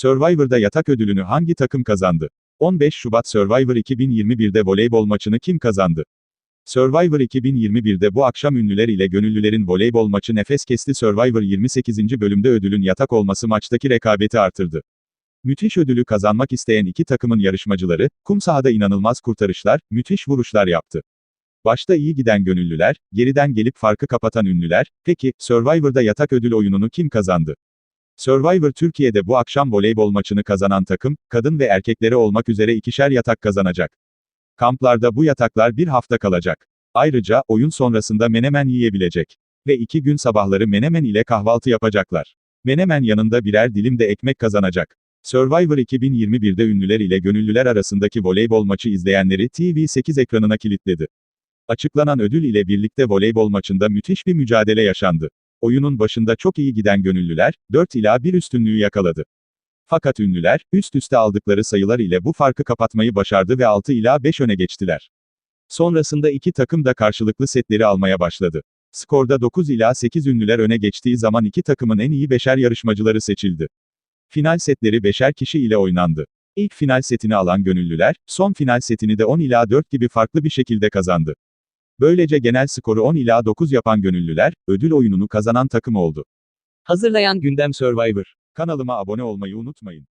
Survivor'da yatak ödülünü hangi takım kazandı? 15 Şubat Survivor 2021'de voleybol maçını kim kazandı? Survivor 2021'de bu akşam ünlüler ile gönüllülerin voleybol maçı nefes kesti Survivor 28. bölümde ödülün yatak olması maçtaki rekabeti artırdı. Müthiş ödülü kazanmak isteyen iki takımın yarışmacıları, kum sahada inanılmaz kurtarışlar, müthiş vuruşlar yaptı. Başta iyi giden gönüllüler, geriden gelip farkı kapatan ünlüler, peki, Survivor'da yatak ödül oyununu kim kazandı? Survivor Türkiye'de bu akşam voleybol maçını kazanan takım, kadın ve erkeklere olmak üzere ikişer yatak kazanacak. Kamplarda bu yataklar bir hafta kalacak. Ayrıca, oyun sonrasında menemen yiyebilecek. Ve iki gün sabahları menemen ile kahvaltı yapacaklar. Menemen yanında birer dilim de ekmek kazanacak. Survivor 2021'de ünlüler ile gönüllüler arasındaki voleybol maçı izleyenleri TV8 ekranına kilitledi. Açıklanan ödül ile birlikte voleybol maçında müthiş bir mücadele yaşandı. Oyunun başında çok iyi giden gönüllüler, 4 ila 1 üstünlüğü yakaladı. Fakat ünlüler, üst üste aldıkları sayılar ile bu farkı kapatmayı başardı ve 6 ila 5 öne geçtiler. Sonrasında iki takım da karşılıklı setleri almaya başladı. Skorda 9 ila 8 ünlüler öne geçtiği zaman iki takımın en iyi beşer yarışmacıları seçildi. Final setleri beşer kişi ile oynandı. İlk final setini alan gönüllüler, son final setini de 10 ila 4 gibi farklı bir şekilde kazandı. Böylece genel skoru 10 ila 9 yapan gönüllüler, ödül oyununu kazanan takım oldu. Hazırlayan Gündem Survivor. Kanalıma abone olmayı unutmayın.